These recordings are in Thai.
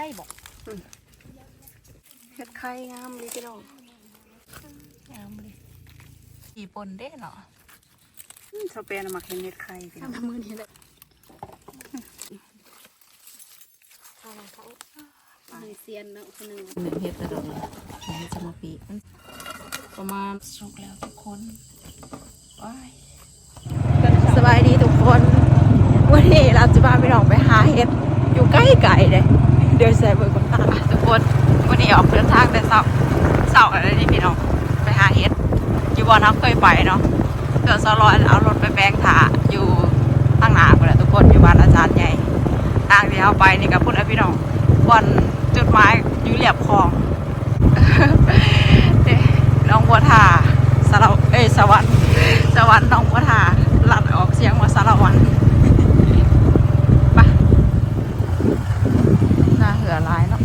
ข่บอกเห็ดไข่งามดีพี่น้องงามเลยขี่ปนเด้เนาะอืมสเปนเอามาเห็นเห็ดไข่พี่น้องทำมือนี่เลยมีเซียนเนาะคนหนึ่งหนึ่งเห็ดกระโดดเห็ดสมปีมันประมาณสุกแล้วทุกคนว้ายสบายดีทุกคน วันนี้เราจะพาพี่น้องไปหาเห็ดอยู่ใกล้ไก่เลย เดี๋ยวใส่เบอร์กับตาทุกคนวันนี้ออกเดินทางแต่เสาเสาอะไรนี่พี่น้องไปหาเห็ดอยู่บอนเขาเคยไปเนาะเกิดสลอยเอารถไปแบงถาอยู่ข้างหน้าคนแหละทุกคนอยู่บ้านอาจารย์ใหญ่ทางที่เขาไปนี่กับพุ่นนะพี่น้องบอนจุดหมายอยู่เรียบคลองเอ้ยน้องบัวทาสารเอสวรรค์สวรรค์น้องบัวทาหลัดออกเสียงว่าสารวัน ไป น่าเหือร้ายเนาะ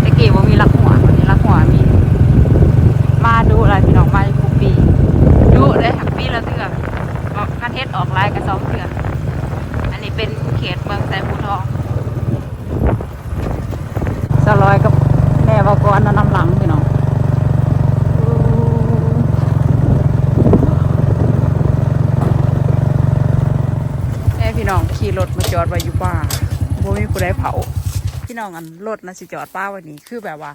เตะกี้ว่ามีรักหัววันนี้รักหัวมี มาดูอะไรพี่น้องมาทุกปี ดูเลยทั้งปีละเทื่อนกันเทศออกลายกันสองเทื่ออันนี้เป็นเขตเมืองแสนภูทองสลอยกับแม่บอกรนำหลังพี่น้องแม่พี่น้อง ขี่รถมาจอดไว้อยู่ป่าบ่มีผู้ใดเผาพี่น้องอันรถนะสิจอดป้าวันนี้คือแบบว่า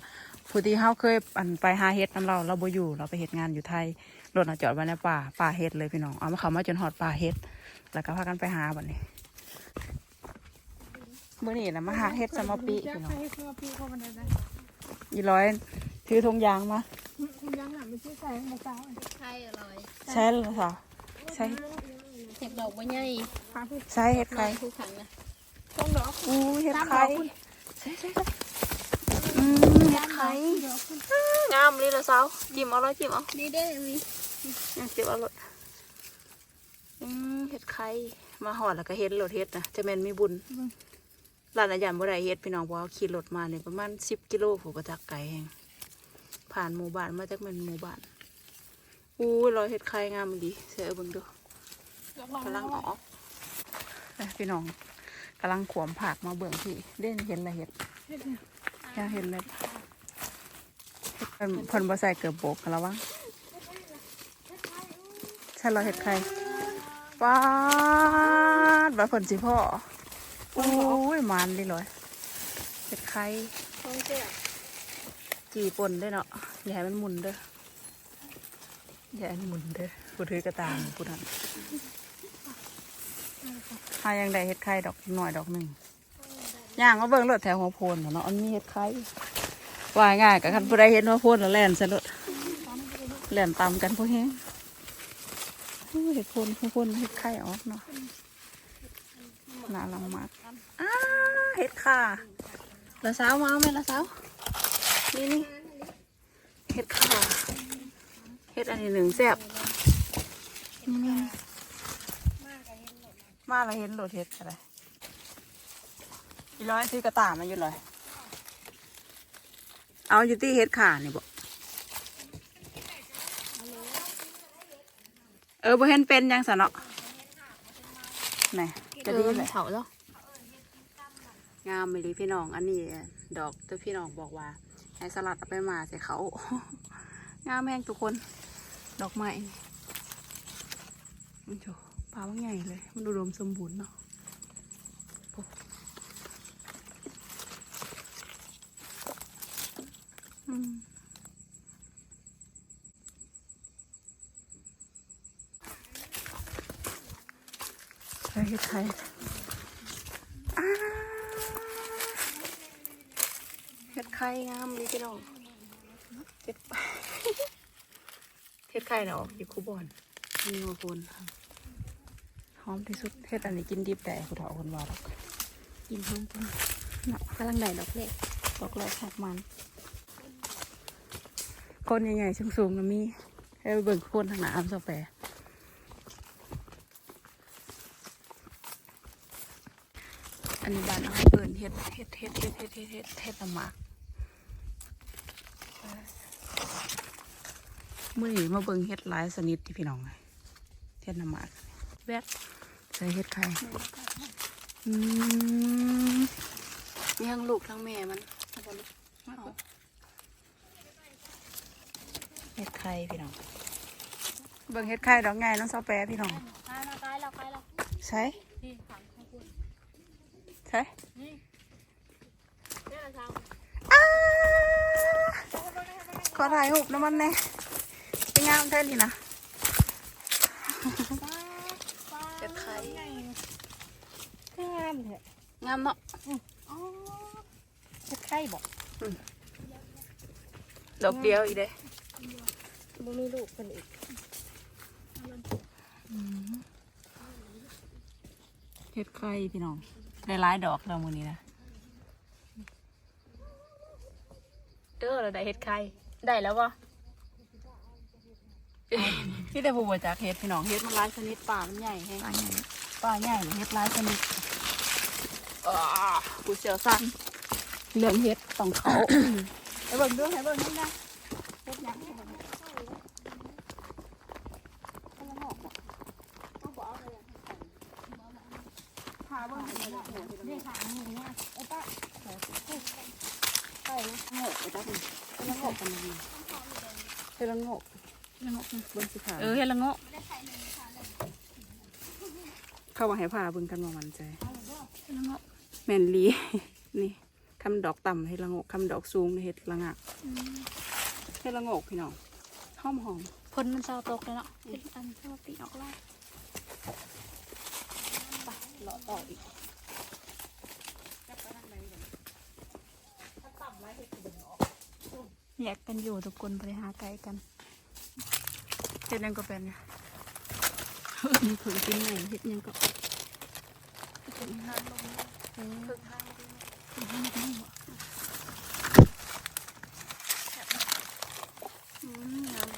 ผู้ที่เฮาเคยอันไปหาเฮ็ดนํเราเราบ่อยู่เราไปเฮ็ดงานอยู่ไทยรถน่ะจอดไว้ในป่าป่าเฮ็ดเลยพี่น้องเอามาเขามาจนหอดป่าเฮ็ด แล้วก็พากันไปหาบัดนี้มื้อนี้นะมาหาเฮ็ดสมอปีพี่น้องให้เข้าพี่เข้ามาได้ไหมอีร้อยถือธงยางมาคุณยังหนาไม่ใช่ใส่มะพร้าวใช่อร่อยใช่เหรอคะใช่ เห็ดดอกบัวใหญ่ใช่เห็ดไข่ผู้ขังนะต้องดอกอู้เห็ดไข่ใช่ใช่ใช่อืมเห็ดไข่งามเลยละสาวจิ้มเอาเลยจิ้มเอานี่ได้มียังจิ้มเอาเลยอืมเห็ดไข่มาหอดแล้วก็เห็ดรถเห็ดนะจะแม่นมีบุญร้านอาจารย์บ่ได้เฮ็ดพี่น้องเพราะว่าขี่รถมาเนี่ยประมาณสิบกิโลผูกประจักไก่แหงผ่านหมู่บ้านมาจากแม่นหมู่บ้านอู้รอยเห็ดไข่งามดีเสียเบิ่งดู กำลังออกเอ้ยพี่น้องกำลังขวมผักมาเบิ่งพี่เด่นเห็นอะไรเห็ดอยากเห็นเลยเพิ่นเพิ่นบ่ใส่เกือบโบกกันแล้ววะใช่เราเห็ดใครป้าดว่าเพิ่นสิพ่อโอ้ยมันดิเลยเห็ดไข่ต้องเจ้าจีป่นด้วยเนาะอย่าให้มันหมุนเด้ออย่าให้มันหมุนเด้อผู้ถือกระตามผู้นั้น หายังได้เฮ็ดไข่ดอกหน่อยดอกหนึ่งย่างมาเบิ่งรถแถวหัวโพนน่เนาะอันมีเฮ็ดไข่ว่าง่ายกับคันผู้ใดเฮ็ดหัวโพนแล้วแล่นใส่รถแล่นตามกันพวกแฮงโอ้ยเฮ็ดโพนหัวโพนเฮ็ดไข่ออกเนาะน่ารักมากอ้าเฮ็ดค่ะละสาวมาเอาไหมละสาวนี่นี่เฮ็ดค่ะเฮ็ดอันนี้หนึ่งแซ่บนี่ มาเราเห็นโรถเฮ็ดอะไรอีร้อยซื้อกระต่ายมาอยู่เลยเอาอยู่ที่เฮ็ดขานี่บอกเออบ่เห็นเป็นยังสะเนาะไหนจะดีเลยเผาแล้วงามเลยพี่น้อง อันนี้ดอกตัวพี่น้องบอกว่าให้สลัดเอาไปมาใส่เขา งามแม่งทุกคน ดอกไม้นี่ มันโจปลาว่าใหญ่เลย มันอุดมสมบูรณ์เนาะใครใครเฮ็ดไข่งามเลยพี่น้องเฮ็ดเฮ็ดไข่เนาะอยู่คูบอน มีหัวโพนหอมที่สุดเฮ็ดอันนี้กินดิบแต่ผู้เฒ่าคนว่าดอกกินพร้อมกันเนาะกำลังได้ดอกเล็กดอกแรกหักมันคนใหญ่ๆสูงๆก็มีให้ไปเบิ่งโคนทางหน้าอันสแปรอันนี้บ้านเอาเอินเฮ็ดเฮ็ดเฮ็ดเฮ็ดเฮ็ดเฮ็ดเฮ็ดเฮ็ดละหมากมื่อนี้มาเบิ่งเฮ็ดหลายสนิทที่พี่น้องเลย เฮ็ดละหมากแวดส่เห็ดไข่อืมมีทั้งลูกทั้งแม่มันเห็ดไข่พี่น้องเบิ่งเห็ดไข่ดอกไงน้องซอแปรพี่น้องใกล้เราใกล้เราใกล้เราใช่ที่ถามข้าวปุ้นใช่นี่เรื่องอะไรอ้าขอถ่ายรูปน้ำมันแน่เป็นงามแท้นี่นะ เก็บไข่คืองามเถอะงามเนาะอ๋อจะไข่บอกดอกเดียวอีเด้บ่มีลูกคนอีกเห็ดไข่พี่น้องได้หลายดอกแล้วมือนี้นะเด้อเราได้เห็ดไข่ได้แล้ววะ พี่แต่ผู้บริจากเห็ดพี่น้องเห็ดมันหลายชนิดป่ามันใหญ่แฮงปลาใหญ่ป่าใหญ่เห็ดหลายชนิดอ่าผู้เชี่ยวชาญเรื่องเห็ดต้องเขาให้เบิ่งดูให้เบิ่งนี่นะเห็ดหยังให้เบิ่งพาเบิ่งให้เบิ่งนี่ค่ะนี่เนี่ยไอ้ป้าโง่ไปได้เป็นเฮ็ดละโง่กันนี่เฮ็ดละโง่เฮ็ด ละโง่เบิ่งสิค่ะเออเฮ็ดละโง่เข้ามาให้พาเบิ่งกันว่ามันใจเฮ็ดละโง่แม่นลีนี่คำดอกต่ำเฮ็ดละโง่คำดอกสูงเฮ็ดละงักเฮ็ดละโง่พี่น้องหอมหอมผลมันเศร้าตกเลยเนาะเฮ็ดอันเศร้าปีออกไล่เลาะต่ออีกแยกกันอยู่ทุกคนบริหารไกลกัน เฮ็ดหยังก็เป็นเนี่ยมีผลกินไหนเฮ็ดหยังก็อืมงาม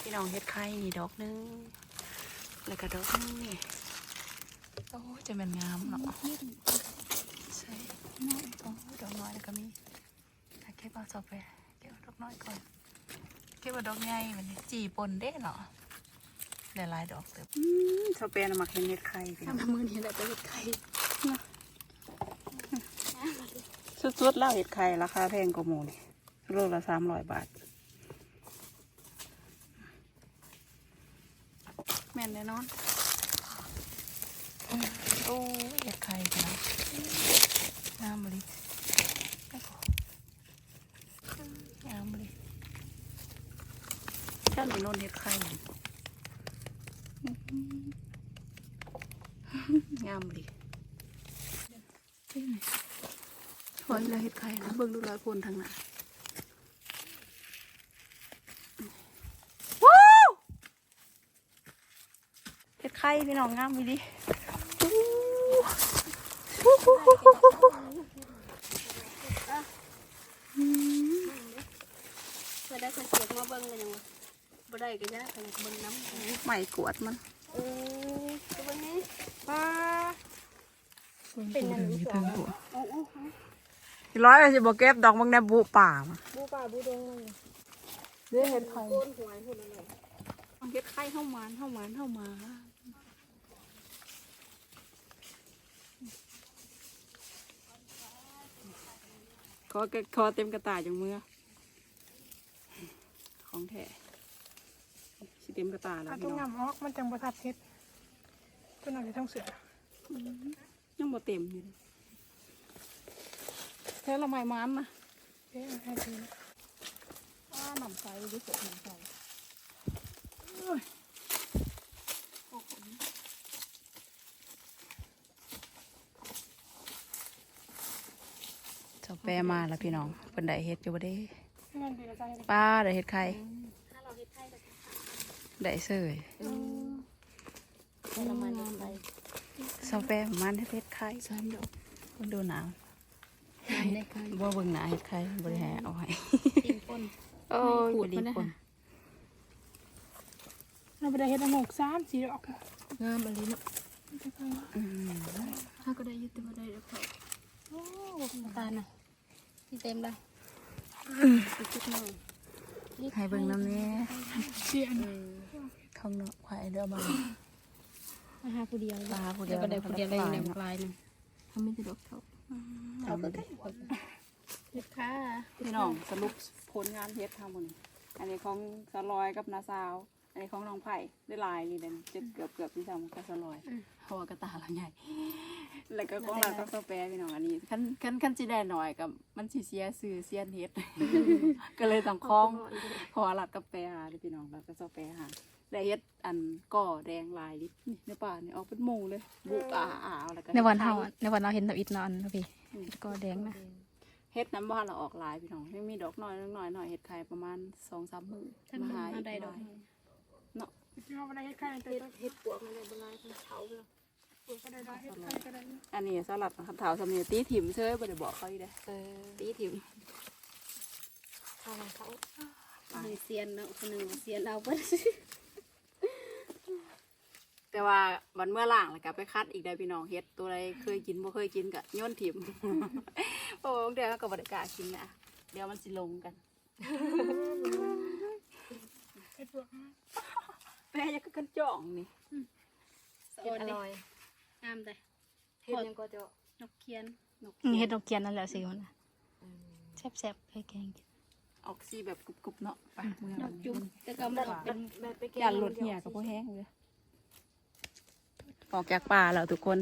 พี่น้องเฮ็ดไข่นี่ดอกหนึง แล้วก็ดอกหนึงนี่ โอ้ยจะเป็นงามเนาะใช่น้อยโอ้ยดอกน้อยแล้วก็มีอะเก็บเอาต่อไปเก็บเอาดอกน้อยก่อน เก็บเอาดอกใหญ่มันนี้จีปนเด้เนาะได้หลายดอกเติบอืมสเปนเอามาเห็นเห็ดไข่พี่น้องทำมือนี่แหละไปเฮ็ดไข่สุดๆแล้วเห็ดไข่ราคาแพงกว่าหมูนี่โลละสามร้อยบาท แม่นแน่นอน โอ้ยเห็ดไข่พี่น้องงามเลยงามเลยท่า นไปโน่นเห็ดไข่งามเลยที่ไหนหอยละเห็ดไข่นะเบิ่งดูหลายคนทางหน้าว้าวเห็ดไข่พี่น้องงามดีดิอืมเพื่อได้สังเกตมาเบิ่งกันยังวะ บ่ได้ก็ยากกันเบิ่งน้ำใหม่กวดมันเออตัวนี้ป้าเป็นยังไงเพิ่งหัวโอ้โอ้ร้อยสิบอกเก็บดอกบางแนบุป่ามาบูป่าบูดงมันเรื่องเห็ดไข่โกนหวยหุ่นอะไรเห็ดไข่เข้ามานเข้ามานเข้ามาขอเกขอเต็มกระต่ายจังมือของแท้สิ เต็มกระต่ายแล้วเอาพี่ตัวน้องงามออกมันจังบ่ทับเฮ็ดตัวนั้นจะต้องเสือยังบ่เต็มอยู่เลยแท้ละไม้มันนะเอ๊ะให้ดูอ้าหนำใสรู้สึกหนำใสเจ้าแปรมาแล้วพี่น้องเป็นได้เฮ็ดอยู่บ่ได้นั่นดีละใจเลยป้าได้เฮ็ดไข่ถ้าเราเฮ็ดไข่ก็ ได้เสยประมาณนี้ไปเจ้าแปรประมันเฮ็ดไข่สามดอกคนดูหนาวทำได้ไข่บ่เบิ่งหน้าเฮ็ดไข่บ่ได้ให้เอาให้ตีนปนโอ้ยขูดดีมันนะคนเราไปได้เฮ็ดละหมกสามสี่ดอกงามอะไรเนาะอืมถ้าก็ได้ยึดแต่ว่าได้แล้วเขาโอ้ตาน่ะที่เต็มเลยอีกจุดหนึ่งให้เบิ่งน้ำนี้เสียน ข้างนอกควายเด้อมามาหาผู้เดียวมาหาผู้เดียวก็ได้ผู้เดียวได้ในปลายนึงทำไม่ได้ดอกเขาเอาเอาไปไปกันเด็ดค่ะพี่น้องสรุปผลงานเฮ็ดทำหมดนี่อันนี้ของสลอยกับนาซาว อันนี้ของน้องไผ่ได้หลายนี่เด่นจะเกือบเกือบที่ทำกับสลอยเพราะว่ากระตาเราใหญ่แล้วก็ของเราต้องสเปรพี่น้องอันนี้ขั้นขั้นขั้นจีแดหน่อยกับมันสีเสียซื้อเสียนเฮ็ดก็เลยต้องคล้องเพอหลัดกับแปรหาเด้อพี่น้องหลัดกับสเปรหา ได้เฮ็ดอันก่อแดงลายลิบนี่ในป่านี่ออกเป็นหมู่เลย บุกอ่าอ่าแล้วก็ในวันเฮาในวันเราเห็นตับอิดนอนนะพี่ก็แดงนะเฮ็ดน้ำบ้านเราออกหลายพี่น้องยังมีดอกน้อยน้อยหน่อยเฮ็ดไข่ประมาณสองสามมื้อมาหาอีกหลายเนาะที่เขาไม่ได้เฮ็ดไข่แต่ต้องเห็ดปวกมันเลยบลายเขาเลยปลูกก็ได้ได้เฮ็ดไข่ก็ได้อันนี้สลัดนะครับถาวสำเนียงตีถิ่มเชยบ่ได้บอกเขาอีเด้อเออตีถิ่มทางเขาเซียนเนาะคนหนึ่งเซียนเอาไป แต่ว่าวันเมื่อล่างแล้วก็ไปคัดอีกได้พี่น้องเฮ็ดตัวใดเคยกินบ่เคยกินก็โยนถิ่มโอ้เดี๋ยวก็บ่ได้กล้ากินนะเดี๋ยวมันสิลงกันเฮ็ดปวกแม่อยังก็กันจ่องนี่เห็ดอร่อยงามแต่เฮ็ดหยังก็เจะนกเคียนนกเห็ดนกเคียนนั่นแหละสิมันแซ่บๆให้แกงกินออกสีแบบกรุบๆเนาะไปเมื่อนกจุ่มแต่ก็มันออกเป็นแบบไปแกอย่าหลุดเหี่ยกับพวกแห้งเลย ออกจากป่าแล้วทุกคน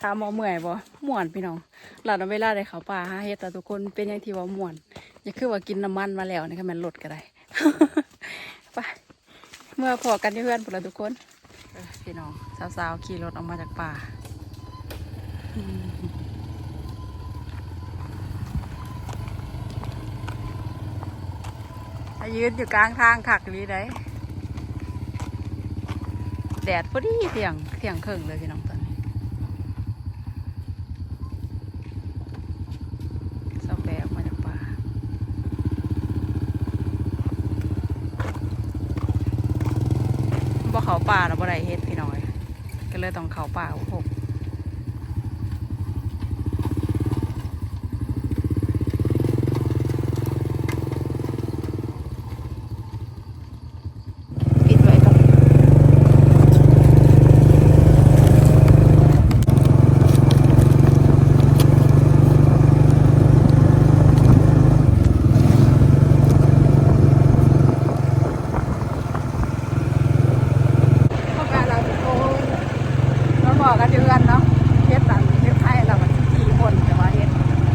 ถามหมอเมื่อยบ่ม่วนพี่น้องหลังเวลาได้เขาป่าหาเฮ็ดแต่ทุกคนเป็นอย่างที่ว่าม่วนอย่าคือว่ากินน้ำมันมาแล้วนะคะมันลดก็ได้ไปเมื่อพอกันเพื่อนพวกเราทุกคนพี่น้องสาวๆขี่รถออกมาจากป่าอยืนอยู่กลางทางขักลีได้ แดดพอดีเที่ยงเที่ยงครึ่งเลยพี่น้องตอนนี้สแปรออกมาจากป่าบ่เขาป่าเราบ่ได้เฮ็ดพี่น้อย ก็เลยต้องเขาป่าหกดไว้ก่อน พวกเราทุกคนเราบอกกันอยู่กันเนาะเฮ็ดตันเฮ็ดไทยเรามันสิกี่คนแต่ว่าเฮ็ด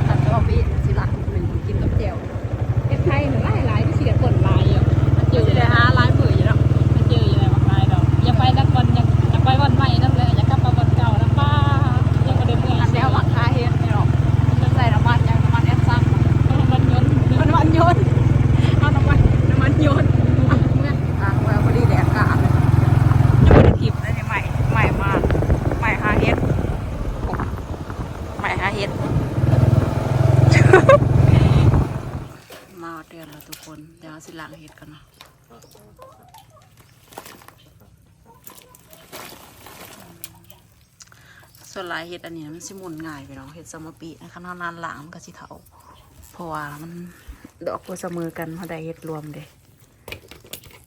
ตันก็ปีสิละหนึ่งกินกับเจียว เห็ดไทยหนึ่งหลายหลายที่เสียผลลายอยู่มัน เจ เจ อ อ จะได้หาลายมืออยู่เนาะ มันเจออยู่ในบางลายดอกอย่าไปนักวันอยากอยากไปวันใหม่นั่นเลยอยากกลับมาวันเก่านะป้ายังไม่ได้เมื่อย อันเดียวหลักคาเฮ็ดนี่หรอกจะใส่น้ำมันยังน้ำมันแอปซัง มันยนต์ น้ำมันยนต์เอาน้ำมันน้ำมันยนต์เมื่อทางแววพอดีแดดกาดเลยยังไม่ได้ทิพย์นะเนี่ยใหม่ใหม่มากใหม่หาเฮ็ดโอ้ใหม่หา เฮ็ดมาเดือนแล้วทุกคน เดี๋ยวเอาสิล้างเห็ดกันเนาะส่วนลายเห็ดอันนี้มันสิมุนง่ายไปเนาะเห็ดสมปีนะคะนานๆหลังมันก็สิเถาเพราะว่ามันดอกบ่เสมอกันเขาได้เห็ดรวมเด้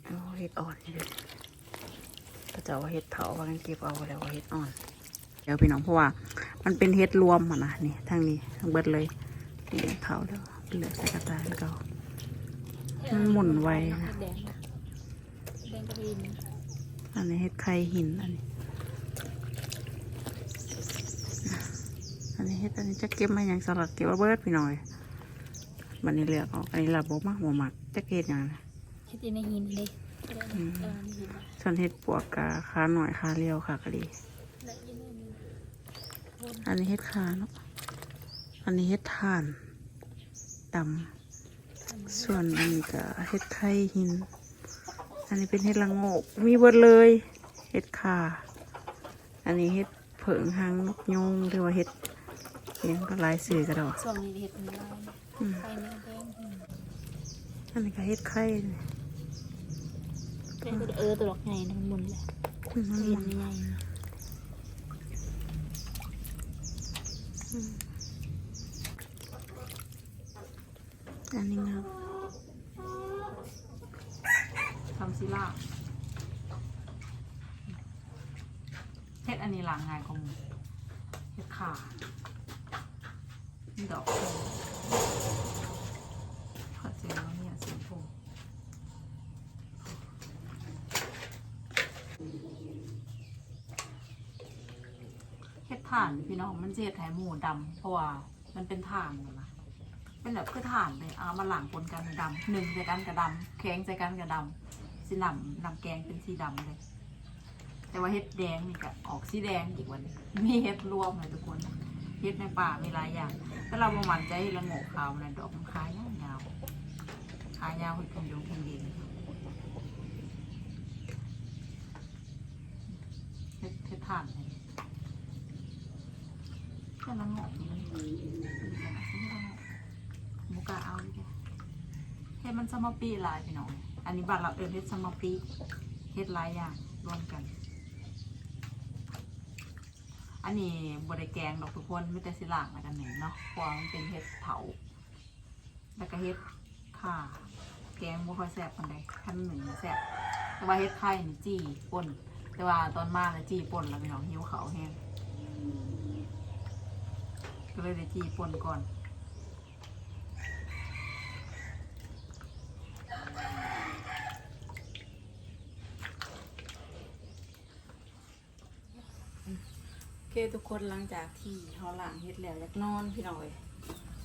เอาเห็ดอ่อนเด้ก็จะว่าเห็ดเถาว่ากันเก็บเอาแล้วเห็ดอ่อน เดี๋ยวพี่น้องเพราะว่า มันเป็นเห็ดรวมอะนะนี่ทางนี้ทั้งเบิดเลยนี่เถาเด้อเหลือใส่กระตายเก่ามันหมุนไวนะแดงแดงกระดิ่งอันนี้เห็ดไข่หินอันนี้อันนี้เห็ดอันนี้จะเก็บมาอย่างสลัดเก็บว่าเบิดพี่น้อยวันนี้เลือกออกอันนี้เราบอกมากหัวหมักจะเกตอย่างนะเห็ดในหินเลยเออหินส่วนเห็ดปวกกาขาหน่อยขาเรียวขากะดีและยินดี อันนี้เห็ดขาเนาะอันนี้เห็ดถ่านดำส่วนอันนี้ก็เห็ดไข่หิน อันนี้เป็นเห็ดละโงกมีเบิดเลยเห็ดขาอันนี้เห็ดเผิงหางนกยงหรือว่าเห็ดเลี้ยงก็หลายสื่อกันดอกช่วงนี้เห็ดมีลายอืมไข่ไม่แดงอันนี้ก็เห็ดไข่นี่เป็นเออตัวดอกไงนะมันมุนเลยอืมมันเห็มันนใหญ่นะ อันนี้ครับทำซิลาเฮ็ดอันนี้หลังไงางเฮ็ดขาดอกขอเจอแล้วเนี่ยสีชมพูเห็ ดถ่านพี่น้องมันจะเห็ดไห้หมูดำเพราะว่ามันเป็นถ่านเนะเป็นแบบคือถ่านเลยเอามาหลังปนกันดำหนึ่งใจกันกับดำแข็งใจกันกับดำสีดำดำแกงเป็นสีดำเลย แต่ว่าเห็ดแดงนี่ก็ออกสีแดงอีกวันนี้มีเห็ดรวมเลยทุกคนเห็ดในป่ามีหลายอย่างแต่เราประมันใจละโงกขาวนะดอกมันขายยาวๆขายยาวเป็นยงเป็นดินเห็ดเห็ดถ่านเลย ค่ละโงกนี่หมูกะเอาเห็ดมันสมปีลายพี่น้องอันนี้บานเราเอิญเห็ดสมอปีเห็ดลายอย่างรวมกัน อันนี้บริแกงดอกทุกคนไม่แต่สิล่างแล้วกันหนึ่งเนาะเพราะว่ามเป็นเห็ดเผา แล้วก็เห็ดข่าแกงบ่ค่อยแซ่บปานใดขั้นหนึ่งแซ่บแต่ว่าเห็ดไข่นี่จี้ป่นแต่ว่าตอนมาแล้วจี้ป่นแล้วพี่น้องหิวเขาแห้ง ก็เลยได้จีป่นก่อนโอเคทุกคนหลังจากที่เขาล้างเฮ็ดแล้วอยากนอนพี่น้อย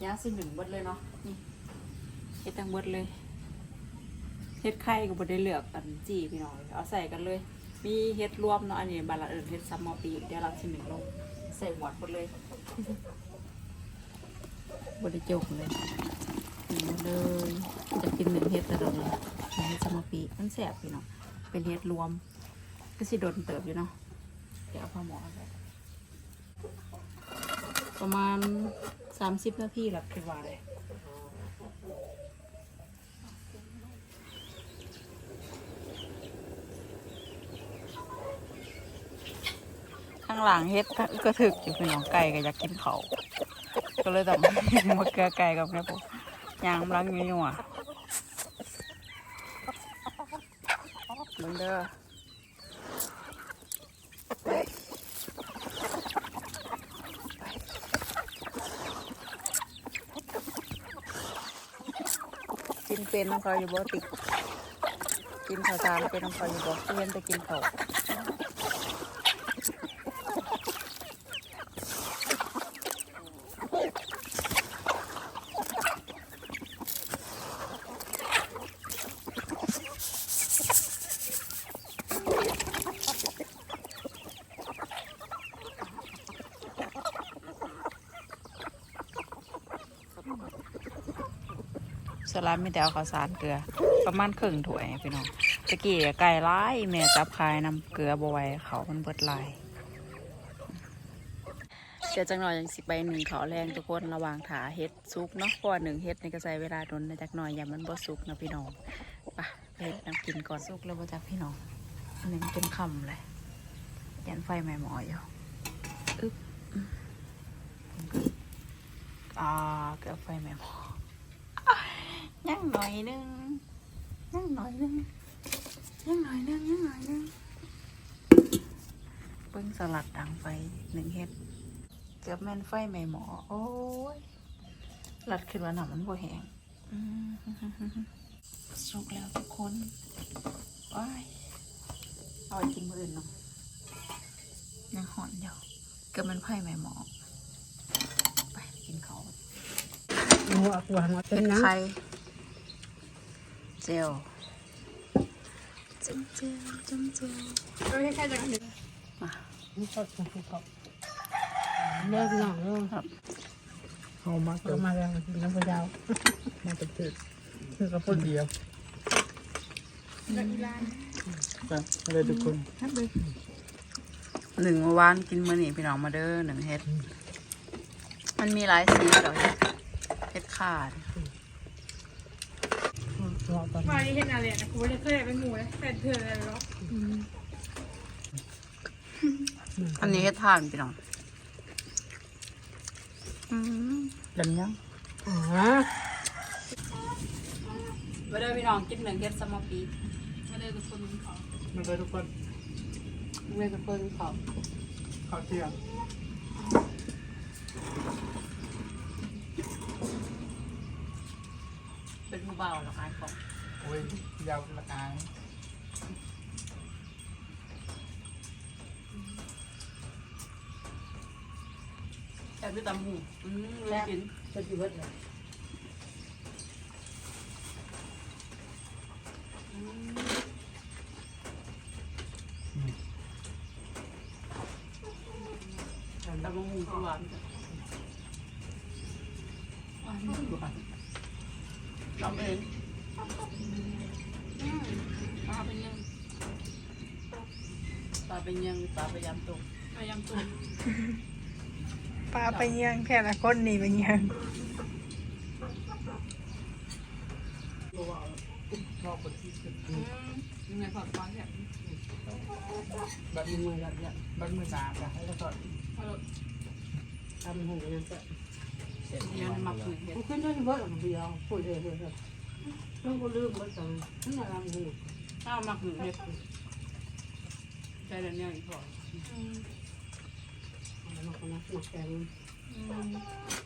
ยาสิหนึ่งเบิดเลยเนาะนี่เฮ็ดตังเบิดเลยเฮ็ดไข่ก็บ่ได้เลือกอันจีพี่น้อยเอาใส่กันเลย มีเฮ็ดรวมเนาะอันนี้บาลาเอิญเฮ็ดซัมมอปีเดี๋ยวเราสิหนึ่งลงใส่หวดหมดเลย บ่ได้จกเลยกินหมดเลยจะกินหนึ่งเฮ็ดตลอดเลยเฮ็ดซัมปีมันแซ่บพี่น้องเป็นเฮ็ดรวมก็สิโดนเติบอยู่เนาะเดี๋ยวเอาผ้าหมอประมาณสามสิบนาทีแล้วคิดว่าเลยข้างหลังเฮ็ดก็ถึกอยู่พี่น้องไก่ก็อยากกินเขา ก็เลยต้องมาเกลือไก่กับแม่ปุ๊ยางรังอยู่อยู่อะมึงเด้อกินเป็นน้องเขาอยู่บ่ติดกินข้าวสารเป็นน้องเขาอยู่บ่เรียนไปกินข้าว สลัดมีแต่เอาข้าวสารเกลือ ประมาณครึ่งถ้วยพี่น้องตะกี้ไก่ร้ายแม่จับคายนำเกลือบ่ไหวเขามันเบิดลายเดี๋ยวจังหน่อยยังสิไปหนึ่งขาแรงทุกคนระว่างถาเฮ็ดซุกเนาะเพราะหนึ่งเฮ็ดในกระใช้เวลาโดนนจักหน่อยอย่ามันบ่สุกนะพี่น้องไปไปเฮ็ดน้ำกินก่อนสุกแล้วบ่จักพี่น้องอันนี้มันเป็นคำเลยยันไฟใหม่หมออยู่อึ๊บอืมอ่าเกือบไฟใหม่หมอ ยังหน่อยนึงยังหน่อยนึงยังหน่อยนึงยังหน่อยนึงเปิ้งสลัดดังไฟหนึ่งเฮ็ด เกือบแม่นไฟไม่หมอ โอ้ยหลัดขึ้นว่าหนามันบ่แห้งอืมสุกแล้วทุกคนว้ายเอาไปกินมื้ออื่นเนาะยังหอนเดียวเกือบแมันไฟไม่หมอไปกินเขาวหัวหัวหัวเต้นนะไข่ เจลจิ้มเจลจิ้มเจลเอ้ยแค่จะกันมานี่สดของภูเขาเลิกหน่อเลิกครับเอามาเดี๋ยวมาแล้วกินน้ำปลาดาวมาเป็นเจ็ดคือกระปุกเดียวไปอะไรทุกคนหนึ่งวานกินมื้อนี้พี่น้องมาเด้อหนึ่งเฮ็ด มันมีหลายสีเดี๋ยวเฮ็ดเฮ็ด ขาดรอตอนมาที่เห็นอะไรนะกูไม่ได้เคยเป็นหมูเลยแต่เธออะไรหรออันนี้เฮ็ดทานพี่น้องอืมกันยังอ๋อมาเด้อพี่น้องกินหนึ่งเฮ็ดสมอปีมาเด้อทุกคนกินข้าวมาเลยทุกคนมาเด้อทุกคนกินข้าวข้าวเที่ยง ผู้เบาหรอคะของโอ้ยยาวละอายแต่ด้วยตำหูอืมเลยกิน จะกินเบิดเลย ตำหูก็หวานทำเองปลาเป็นยังปลา เป็นยังปลาไปยำตกพยายามตุนปลาไปเยี่ยงแค่ละคนนี่ไปเยี่ยงชอบคนที่สุดยังไงผัดปลาเนี่ยบัดมือบัดเนี่ยบัดมือสามอะให้ก็สอนทำหูยังจะยังหมักอยู่เห็ดมันขึ้นด้วยเบิดของเดียวพูดเลยเลยเลยต้องก็ลืมเบิดจังนั่นแหละทำหูข้าวหมักอยู่เห็ด ใจเดี๋ยวนี้อีกพอมันก็นักหนักแกง อืม